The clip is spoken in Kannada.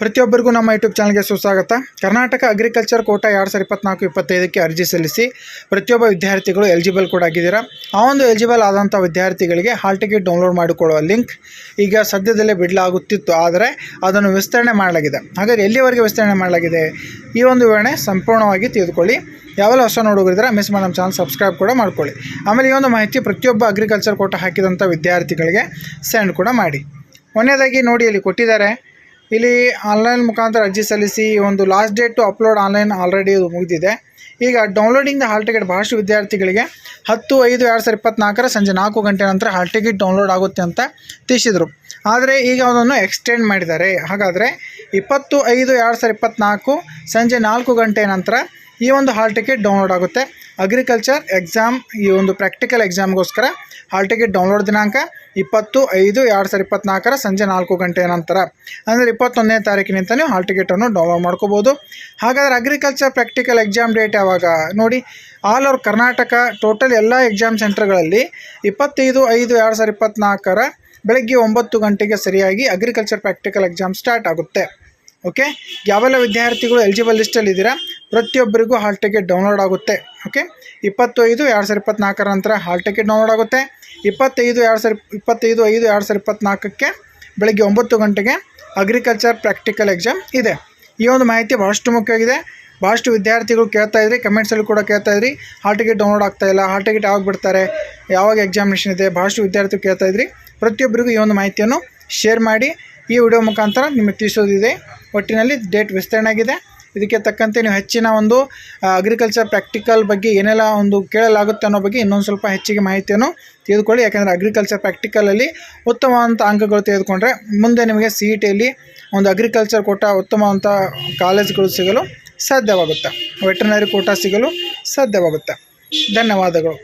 ಪ್ರತಿಯೊಬ್ಬರಿಗೂ ನಮ್ಮ ಯೂಟ್ಯೂಬ್ ಚಾನಲ್ಗೆ ಸುಸ್ವಾಗತ. ಕರ್ನಾಟಕ ಅಗ್ರಿಕಲ್ಚರ್ ಕೋಟಾ ಎರಡು ಸಾವಿರದ ಇಪ್ಪತ್ನಾಲ್ಕು, ಇಪ್ಪತ್ತೈದಕ್ಕೆ ಅರ್ಜಿ ಸಲ್ಲಿಸಿ ಪ್ರತಿಯೊಬ್ಬ ವಿದ್ಯಾರ್ಥಿಗಳು ಎಲಿಜಿಬಲ್ ಕೂಡ ಆಗಿದ್ದೀರಾ? ಆ ಒಂದು ಎಲಿಜಿಬಲ್ ಆದಂಥ ವಿದ್ಯಾರ್ಥಿಗಳಿಗೆ ಹಾಲ್ ಟಿಕೆಟ್ ಡೌನ್ಲೋಡ್ ಮಾಡಿಕೊಳ್ಳುವ ಲಿಂಕ್ ಈಗ ಸದ್ಯದಲ್ಲೇ ಬಿಡಲಾಗುತ್ತಿತ್ತು. ಆದರೆ ಅದನ್ನು ವಿಸ್ತರಣೆ ಮಾಡಲಾಗಿದೆ. ಹಾಗಾದರೆ ಎಲ್ಲಿವರೆಗೆ ವಿಸ್ತರಣೆ ಮಾಡಲಾಗಿದೆ? ಈ ಒಂದು ವಿವರಣೆ ಸಂಪೂರ್ಣವಾಗಿ ತಿಳಿದುಕೊಳ್ಳಿ. ಯಾವೆಲ್ಲ ಹೊಸ ನೋಡುಗರಿದ್ರೆ ಮಿಸ್ ಮಾಡಿ ನಮ್ಮ ಚಾನಲ್ ಸಬ್ಸ್ಕ್ರೈಬ್ ಕೂಡ ಮಾಡ್ಕೊಳ್ಳಿ. ಆಮೇಲೆ ಈ ಒಂದು ಮಾಹಿತಿ ಪ್ರತಿಯೊಬ್ಬ ಅಗ್ರಿಕಲ್ಚರ್ ಕೋಟ ಹಾಕಿದಂಥ ವಿದ್ಯಾರ್ಥಿಗಳಿಗೆ ಸೆಂಡ್ ಕೂಡ ಮಾಡಿ. ಕೊನೆಯದಾಗಿ ನೋಡಿ ಅಲ್ಲಿ ಕೊಟ್ಟಿದ್ದಾರೆ. ಇಲ್ಲಿ ಆನ್ಲೈನ್ ಮುಖಾಂತರ ಅರ್ಜಿ ಸಲ್ಲಿಸಿ ಒಂದು last date to upload online already ಮುಗಿದಿದೆ. ಈಗ ಡೌನ್ಲೋಡಿಂಗ್ ದ ಹಾಲ್ ಟಿಕೆಟ್ ಬಹಳಷ್ಟು ವಿದ್ಯಾರ್ಥಿಗಳಿಗೆ ಹತ್ತು, ಐದು, ಎರಡು ಸಾವಿರದ ಇಪ್ಪತ್ನಾಲ್ಕರ ಸಂಜೆ ನಾಲ್ಕು ಗಂಟೆ ನಂತರ ಹಾಲ್ ಟಿಕೆಟ್ ಡೌನ್ಲೋಡ್ ಆಗುತ್ತೆ ಅಂತ ತಿಳಿಸಿದರು. ಆದರೆ ಈಗ ಅದನ್ನು ಎಕ್ಸ್ಟೆಂಡ್ ಮಾಡಿದ್ದಾರೆ. ಹಾಗಾದರೆ ಇಪ್ಪತ್ತು, ಐದು, ಎರಡು ಸಾವಿರದ ಇಪ್ಪತ್ತ್ನಾಲ್ಕು ಸಂಜೆ ನಾಲ್ಕು ಗಂಟೆ ನಂತರ ಈ ಒಂದು ಹಾಲ್ ಟಿಕೆಟ್ ಡೌನ್ಲೋಡ್ ಆಗುತ್ತೆ. ಅಗ್ರಿಕಲ್ಚರ್ ಎಕ್ಸಾಮ್ ಈ ಒಂದು ಪ್ರಾಕ್ಟಿಕಲ್ ಎಕ್ಸಾಮ್ಗೋಸ್ಕರ ಹಾಲ್ ಟಿಕೆಟ್ ಡೌನ್ಲೋಡ್ ದಿನಾಂಕ ಇಪ್ಪತ್ತು ಐದು ಎರಡು ಸಾವಿರದ ಇಪ್ಪತ್ತ್ನಾಲ್ಕರ ಸಂಜೆ ನಾಲ್ಕು ಗಂಟೆಯ ನಂತರ. ಅಂದರೆ ಇಪ್ಪತ್ತೊಂದನೇ ತಾರೀಕಿನಿಂದ ನೀವು ಹಾಲ್ ಟಿಕೆಟನ್ನು ಡೌನ್ಲೋಡ್ ಮಾಡ್ಕೋಬೋದು. ಹಾಗಾದರೆ ಅಗ್ರಿಕಲ್ಚರ್ ಪ್ರಾಕ್ಟಿಕಲ್ ಎಕ್ಸಾಮ್ ಡೇಟ್ ಯಾವಾಗ? ನೋಡಿ ಆಲ್ ಓವರ್ ಕರ್ನಾಟಕ ಟೋಟಲ್ ಎಲ್ಲ ಎಕ್ಸಾಮ್ ಸೆಂಟರ್ಗಳಲ್ಲಿ ಇಪ್ಪತ್ತೈದು ಐದು ಎರಡು ಸಾವಿರದ ಇಪ್ಪತ್ತ್ನಾಲ್ಕರ ಬೆಳಗ್ಗೆ ಒಂಬತ್ತು ಗಂಟೆಗೆ ಸರಿಯಾಗಿ ಅಗ್ರಿಕಲ್ಚರ್ ಪ್ರಾಕ್ಟಿಕಲ್ ಎಕ್ಸಾಮ್ ಸ್ಟಾರ್ಟ್ ಆಗುತ್ತೆ. ಓಕೆ ಯಾವೆಲ್ಲ ವಿದ್ಯಾರ್ಥಿಗಳು ಎಲಿಜಿಬಲ್ ಲಿಸ್ಟಲ್ಲಿದ್ದೀರಾ ಪ್ರತಿಯೊಬ್ಬರಿಗೂ ಹಾಲ್ ಟಿಕೆಟ್ ಡೌನ್ಲೋಡ್ ಆಗುತ್ತೆ. ಓಕೆ ಇಪ್ಪತ್ತೈದು, ಎರಡು ಸಾವಿರ ಇಪ್ಪತ್ನಾಲ್ಕರ ನಂತರ ಹಾಲ್ ಟಿಕೆಟ್ ಡೌನ್ಲೋಡ್ ಆಗುತ್ತೆ. ಇಪ್ಪತ್ತೈದು, ಎರಡು ಸಾವಿರ, ಇಪ್ಪತ್ತೈದು, ಐದು, ಎರಡು ಸಾವಿರ ಇಪ್ಪತ್ನಾಲ್ಕಕ್ಕೆ ಬೆಳಗ್ಗೆ ಒಂಬತ್ತು ಗಂಟೆಗೆ ಅಗ್ರಿಕಲ್ಚರ್ ಪ್ರಾಕ್ಟಿಕಲ್ ಎಕ್ಸಾಮ್ ಇದೆ. ಈ ಒಂದು ಮಾಹಿತಿ ಭಾಳಷ್ಟು ಮುಖ್ಯವಾಗಿದೆ. ಭಾಳಷ್ಟು ವಿದ್ಯಾರ್ಥಿಗಳು ಕೇಳ್ತಾ ಇದ್ರಿ ಕಮೆಂಟ್ಸಲ್ಲಿ ಕೂಡ ಕೇಳ್ತಾ ಇದ್ರಿ, ಹಾಲ್ ಟಿಕೆಟ್ ಡೌನ್ಲೋಡ್ ಆಗ್ತಾ ಇಲ್ಲ, ಹಾಲ್ ಟಿಕೆಟ್ ಯಾವಾಗ ಬಿಡ್ತಾರೆ, ಯಾವಾಗ ಎಕ್ಸಾಮಿನೇಷನ್ ಇದೆ ಭಾಳಷ್ಟು ವಿದ್ಯಾರ್ಥಿಗಳು ಕೇಳ್ತಾ ಇದ್ರಿ. ಪ್ರತಿಯೊಬ್ಬರಿಗೂ ಈ ಒಂದು ಮಾಹಿತಿಯನ್ನು ಶೇರ್ ಮಾಡಿ. ಈ ವಿಡಿಯೋ ಮುಖಾಂತರ ನಿಮಗೆ ತಿಳಿಸೋದಿದೆ. ಒಟ್ಟಿನಲ್ಲಿ ಡೇಟ್ ವಿಸ್ತರಣೆ ಆಗಿದೆ. ಇದಕ್ಕೆ ತಕ್ಕಂತೆ ನೀವು ಹೆಚ್ಚಿನ ಒಂದು ಅಗ್ರಿಕಲ್ಚರ್ ಪ್ರಾಕ್ಟಿಕಲ್ ಬಗ್ಗೆ ಏನೆಲ್ಲ ಒಂದು ಕೇಳಲಾಗುತ್ತೆ ಅನ್ನೋ ಬಗ್ಗೆ ಇನ್ನೊಂದು ಸ್ವಲ್ಪ ಹೆಚ್ಚಿಗೆ ಮಾಹಿತಿಯನ್ನು ತೆಗೆದುಕೊಳ್ಳಿ. ಯಾಕೆಂದರೆ ಅಗ್ರಿಕಲ್ಚರ್ ಪ್ರಾಕ್ಟಿಕಲಲ್ಲಿ ಉತ್ತಮವಾದಂಥ ಅಂಕಗಳು ತೆಗೆದುಕೊಂಡ್ರೆ ಮುಂದೆ ನಿಮಗೆ ಸಿ ಇ ಒಂದು ಅಗ್ರಿಕಲ್ಚರ್ ಕೋಟ ಉತ್ತಮವಾದಂಥ ಕಾಲೇಜ್ಗಳು ಸಿಗಲು ಸಾಧ್ಯವಾಗುತ್ತೆ. ವೆಟರ್ನರಿ ಕೋಟ ಸಿಗಲು ಸಾಧ್ಯವಾಗುತ್ತೆ. ಧನ್ಯವಾದಗಳು.